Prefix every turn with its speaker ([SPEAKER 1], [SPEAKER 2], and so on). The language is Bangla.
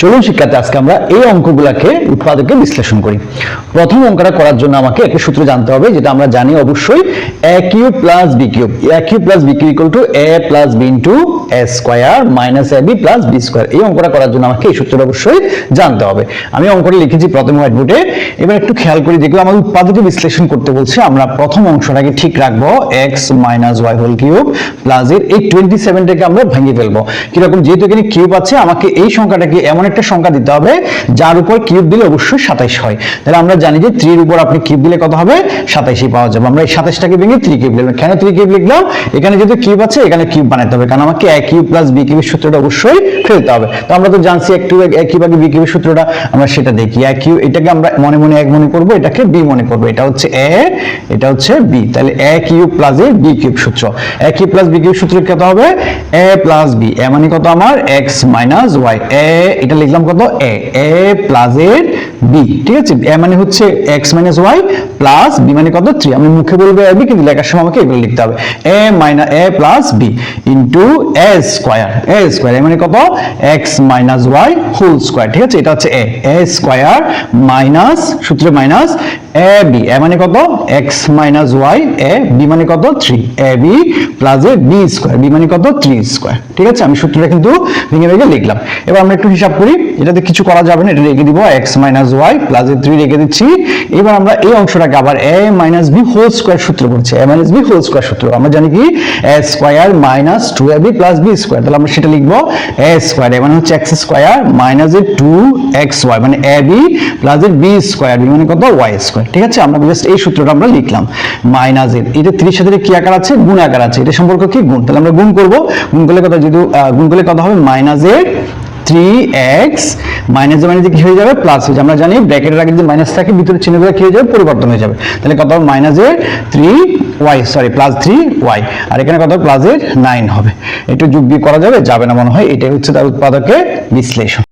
[SPEAKER 1] চলুন শিক্ষার্থী, আজকে আমরা এই অঙ্কগুলাকে উৎপাদকে বিশ্লেষণ করি। প্রথম অঙ্কটা করার জন্য আমাকে একটা সূত্র জানতে হবে, যেটা আমরা জানি অবশ্যই A cube plus B cube A cube plus B cube equal to A plus B into A square minus A B plus B square এই অঙ্কটা করার জন্য আমাকে এই সূত্রটা অবশ্যই জানতে হবে। আমি অঙ্কটা লিখেছি প্রথম হোয়াইট বোর্ডে এবার একটু খেয়াল করি, যেগুলো আমাদের উৎপাদকে বিশ্লেষণ করতে বলছে, আমরা প্রথম অংশটাকে ঠিক রাখব X minus Y whole cube plus এর এই টোয়েন্টি সেভেনটাকে আমরা ভেঙে ফেলব। কীরকম? যেহেতু এখানে কিউব আছে, আমাকে এই সংখ্যাটাকে এমন একটা সংখ্যা দিতে হবে, যার উপর কিউব দিলে অবশ্যই সাতাইশ হয়। তাহলে আমরা জানি যে ত্রির উপর আপনি কিউব দিলে কত হবে? সাতাইশই পাওয়া যাবে। আমরা এই সাতাইশটাকে ভেঙে থ্রি কিউব লিখলাম। কেন থ্রি কিউব লিখলাম? এখানে যেহেতু কিউব আছে, এখানে কিউব বানাতে হবে। কারণ আমাকে এ কিউব প্লাস বি কিউবের সূত্রটা অবশ্যই ফেলতে হবে। তো আমরা তো জানছি একটু এক কিউব আগে বি কিউবের সূত্রটা, আমরা সেটা দেখি। এক কিউব এটাকে আমরা মনে মনে এক মনে করব, এটাকে বি মনে করব। এটা হচ্ছে এ, এটা হচ্ছে বি। তাহলে A cube plus A B cube সূত্র। A cube plus B cube সূত্র কত হবে? এ প্লাস বি। এ মানে কত আমার? X minus Y. এ, এটা লিখলাম কত? এ। এ প্লাস এর বি। ঠিক আছে? এ মানে হচ্ছে X minus Y plus B মানে কত? থ্রি আমি মুখে বলব এ বি কিন্তু লেখার সময় আমাকে এগুলো লিখতে হবে। A minus A plus B into A square A square A মানে কত? X minus Y whole square ঠিক আছে? এটা হচ্ছে এ এ স্কোয়ার মাইনাস সূত্রে মাইনাস এ বি এ মানে কত? X minus Y A B মানে কত? Three A B plus A B square B মানে কত? থ্রি স্কোয়ার ঠিক আছে? আমি সূত্রটা কিন্তু ভেঙে ভেঙে লিখলাম। এবার আমরা একটু হিসাব করি। এটাতে কিছু করা যাবে না। এটা রেখে দিব। X minus Y plus A three রেখে দিচ্ছি। এবার আমরা এই অংশটাকে আবার A minus B whole square সূত্র করছি A minus B whole square সূত্র। আমরা জানি কি? A square minus two A B plus B square তাহলে আমরা সেটা লিখব এ স্কোয়ার এ মানে হচ্ছে X square minus A two X Y মানে এ বি প্লাস এর বি স্কোয়ার বি মানে কত? ওয়াই স্কোয়ার ঠিক আছে? আমরা জাস্ট এই সূত্রটা আমরা লিখলাম। মাইনাস এর এটা ত্রিশ সাথে কি আকার আছে? গুণ আকার আছে। এটা সম্পর্ক কি? গুণ। তাহলে আমরা গুণ করব। গুণ করলে যেহেতু আহ, গুণ করলে কত হবে? মাইনাস এর থ্রি এক্স মাইনাস মাইনাস কি হয়ে যাবে? প্লাস হয়ে যাবে। আমরা জানি ব্র্যাকেটের আগে যে মাইনাস থাকে ভিতরে চিহ্নগুলো কি হয়ে যাবে? পরিবর্তন হয়ে যাবে। তাহলে কত হবে? Minus three Y sorry plus three Y আর এখানে কত? প্লাস এর নাইন হবে। একটু যোগ বিয়োগ করা যাবে? যাবে না মনে হয়। এটাই হচ্ছে তার উৎপাদকের বিশ্লেষণ।